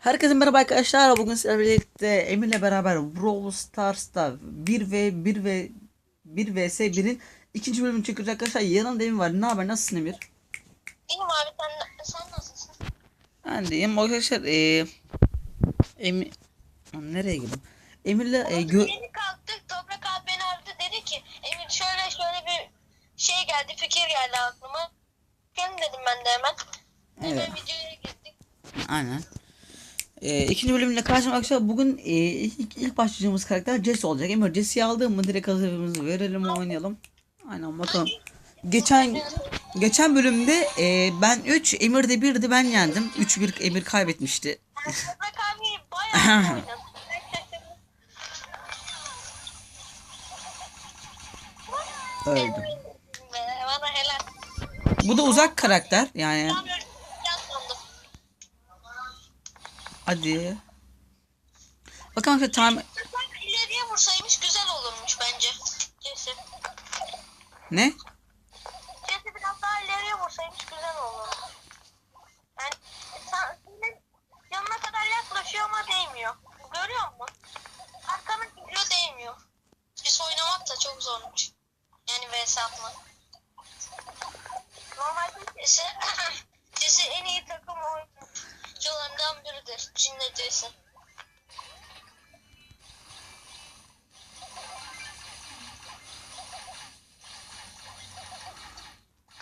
Herkese merhaba arkadaşlar. Bugün sizlerle birlikte Emir'le beraber Brawl Stars'ta 1 ve 1 ve 1 vs 1'in ikinci bölümünü çekiyoruz arkadaşlar. Yanımda Emir var. Ne haber? Nasılsın Emir? İyiyim abi sen, sen nasılsın? Ben de iyiyim arkadaşlar. Ee, Emir nereye girdim? Emir'le e, gö Yeni kalktık Toprak abi beni aradı dedi ki Emir şöyle şöyle bir şey geldi fikir geldi aklıma. Gelin dedim ben de hemen. Hemen Evet. videoya girdik. Aynen. Ee, ikinci bölümle karşıma arkadaşlar bugün e, ilk, ilk başlayacağımız karakter Jesse olacak. Emir Jesse'yi aldın mı direkt hazırlığımızı verelim oynayalım. Aynen bakalım. Geçen geçen bölümde e, ben 3 Emir de 1'di ben yendim. 3-1 Emir kaybetmişti. Öldüm. Bu da uzak karakter yani. Hadi. Bakalım şu time Ben ileriye vursaymış güzel olurmuş bence. Cesim. ne? Cesim biraz daha ileriye vursaymış güzel olurmuş. Yani sen, senin yanına kadar yaklaşıyor ama değmiyor. Görüyor musun? Arkanın gidiyor değmiyor. Biz oynamak da çok zormuş. Yani vs atmak. Normalde Cesi, Cesi en iyi takım oyuncularından Cesi.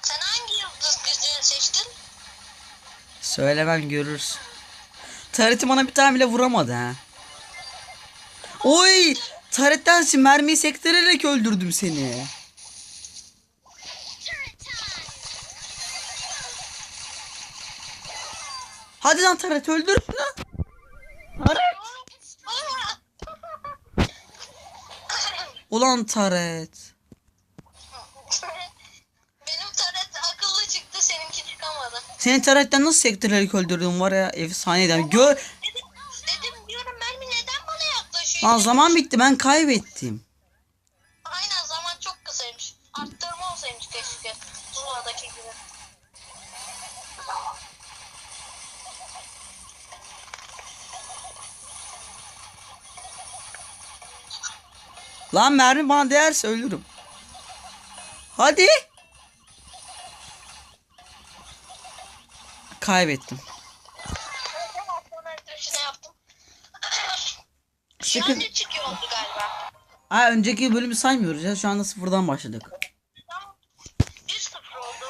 Sen hangi yıldız gücünü seçtin? Söylemem görürüz. Taret'i bana bir tane bile vuramadı ha. Oy! Taret'tensin mermiyi sektirerek öldürdüm seni. Hadi lan Taret öldür. Taret. Ulan Taret. Benim taret akıllı çıktı seninki çıkamadı. Seni Taret'ten nasıl sektirerek öldürdüm var ya efsaneydi. Gör. Dedim, dedim diyorum mermi neden bana yaklaşıyor? Lan zaman bitti ben kaybettim. Lan mermi bana değerse ölürüm. Hadi. Kaybettim. Sıkın. an ne çıkıyor oldu galiba. Ha önceki bölümü saymıyoruz ya. Şu anda sıfırdan başladık. 1-0 oldu.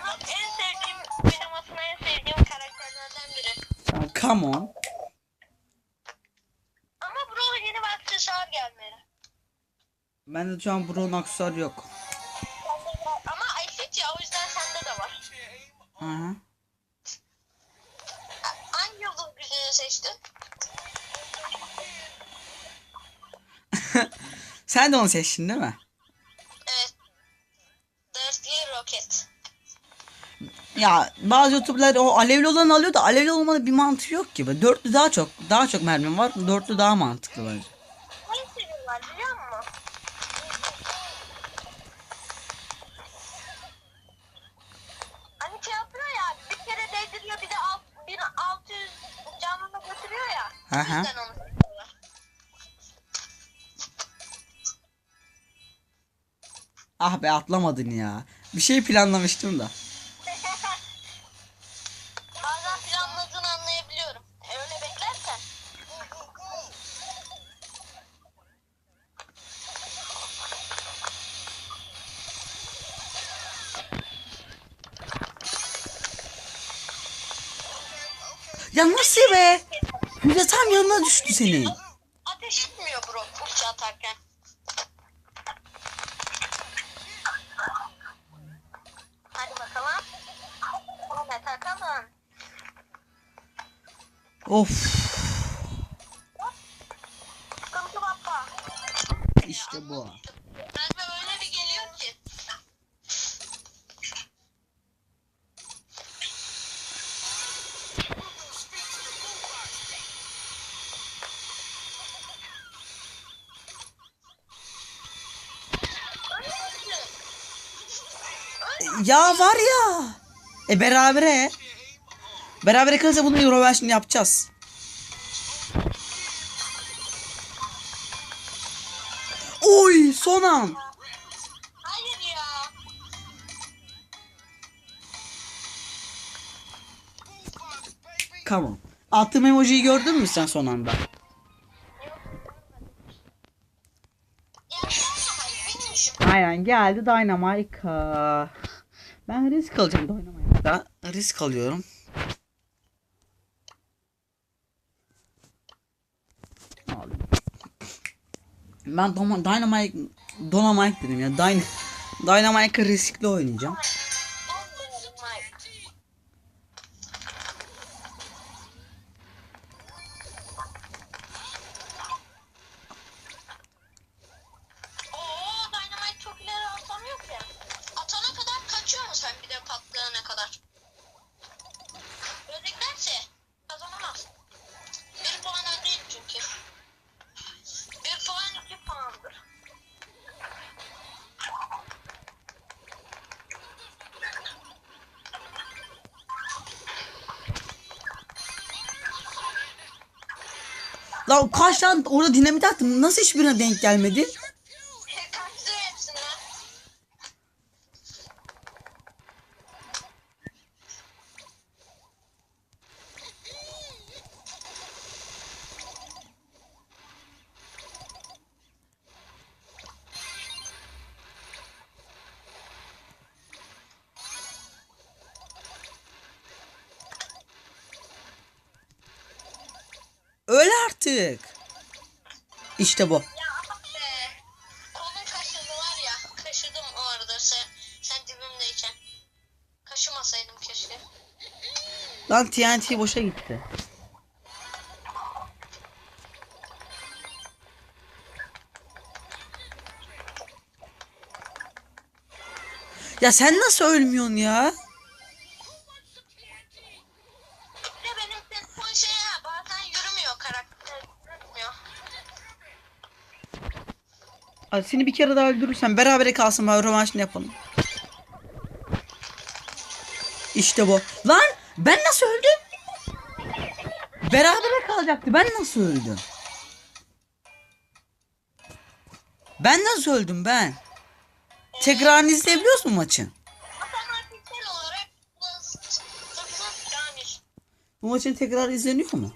Bro en sevdiğim, oynamasını en sevdiğim karakterlerden biri. Ya, Come on. Ama bro yeni bir aksesuar gelmeli. Bende şu an Brown aksesuar yok. Ama eşit ya o yüzden sende de var. Hı hı. Hangi yıldız gücünü seçtin? Sen de onu seçtin değil mi? Evet. Dörtlü roket. Ya bazı youtuberlar o alevli olanı alıyor da alevli olmanın bir mantığı yok gibi. Dörtlü daha çok daha çok mermim var. Dörtlü daha mantıklı bence. Ne seviyorlar biliyor musun? Hani şey yapıyor ya bir kere değdiriyor bir de alt, bir 600 canını götürüyor ya. Hı hı. Yüzden onu. Ah be atlamadın ya. Bir şey planlamıştım da. Bazen planladığını anlayabiliyorum. E, öyle beklersen. Ya nasıl be? Füze tam yanına düştü senin. Ateş etmiyor bro ulti atarken. Hadi bakalım. Hadi takalım. Of. Ya var ya. E berabere. Berabere kalırsa bunun Euroversion yapacağız. Oy son an. Come on. Attığım emojiyi gördün mü sen son anda? Aynen geldi Dynamite. Ben risk alacağım Dynamite'da. Risk alıyorum. Ben Dynamite Dynamite dedim ya. Dyn Dynamite'ı riskli oynayacağım. Lan kaç tane orada dinamit attım. Nasıl hiçbirine denk gelmedi? Öl artık. İşte bu. Ya ama be. Kolun kaşıdı var ya. Kaşıdım o arada sen, sen dibimdeyken. Kaşımasaydım keşke. Lan TNT boşa gitti. Ya sen nasıl ölmüyorsun ya? Hadi seni bir kere daha öldürürsem berabere kalsın bari rövanşını yapalım. İşte bu. Lan ben nasıl öldüm? Berabere kalacaktı. Ben nasıl öldüm? Ben nasıl öldüm ben? Tekrarını izleyebiliyor musun maçın? Bu maçın tekrar izleniyor mu?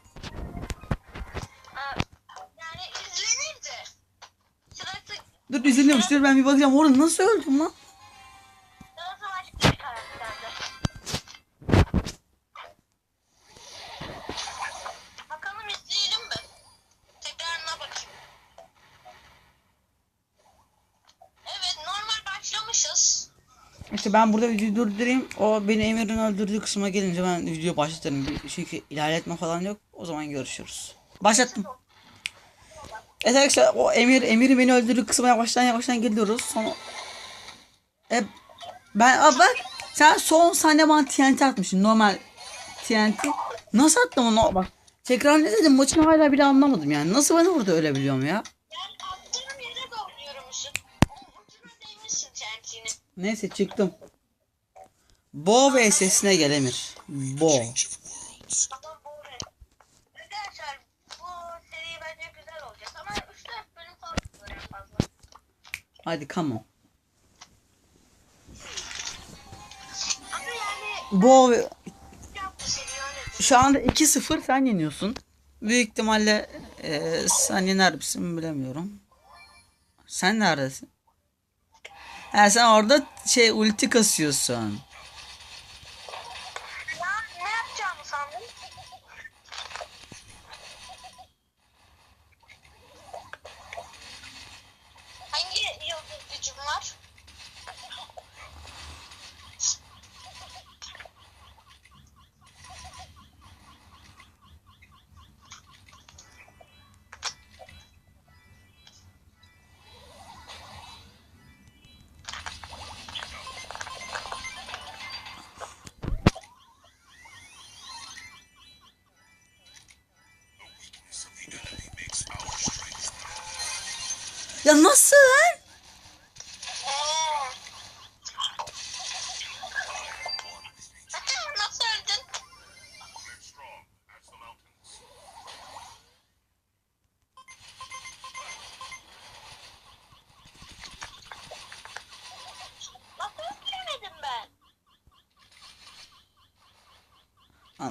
İzleniyormuş. Dur ben bir bakacağım. Orada nasıl öldüm lan? İşte ben burada videoyu durdurayım. O beni Emir'in öldürdüğü kısma gelince ben video başlatırım. Çünkü ilerletme falan yok. O zaman görüşürüz. Başlattım. Evet arkadaşlar o Emir Emir'i beni öldürdüğü kısma yavaştan yavaştan geliyoruz. Sonra e, ben aa, bak sen son saniye bana TNT atmışsın. Normal TNT. Nasıl attım onu? Bak tekrar ne dedim maçını hala bile anlamadım yani. Nasıl ben orada ölebiliyorum ya? Neyse çıktım. Bo ve sesine gel Emir. Bo. Ama bu ne? Arkadaşlar bu seri bence güzel olacak ama 3-4 bölüm falan olur en fazla. Hadi come on. Bu. Şu anda 2-0 sen yeniyorsun. Büyük ihtimalle e, sen yener misin bilemiyorum. Sen neredesin? Ha, sen orada şey ulti kasıyorsun.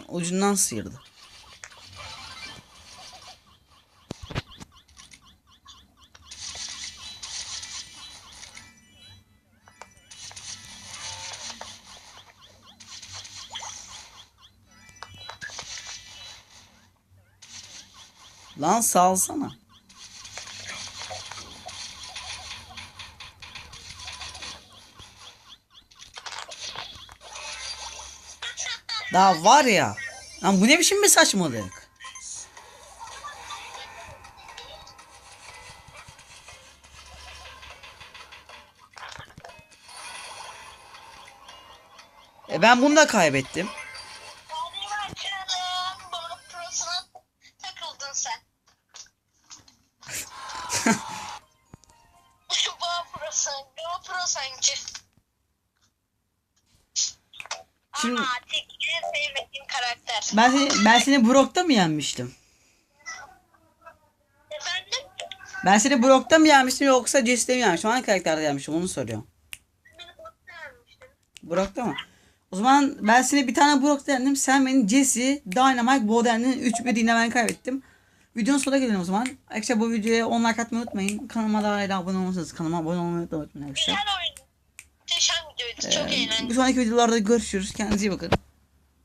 Ucundan sıyırdı. Lan salsana. Daha var ya. Lan bu ne biçim bir saçmalık? E ben bunu da kaybettim. Hadi Ben seni, ben seni Brock'ta mı yenmiştim? Efendim? Ben seni Brock'ta mı yenmiştim yoksa Jesse'de mi yenmiştim? Hangi karakterde yenmiştim onu soruyorum. Brock'ta mı? O zaman ben seni bir tane Brock'ta yendim. Sen beni Jesse, Dynamite, Bo yendin. 3 bir yine ben kaybettim. Videonun sonuna gelelim o zaman. Arkadaşlar bu videoya 10 like atmayı unutmayın. Kanalıma da hala abone olmasanız kanalıma abone olmayı unutmayın arkadaşlar. Güzel oyun. Muhteşem videoydu. Çok Ee, eğlendim. bir sonraki videolarda görüşürüz. Kendinize iyi bakın.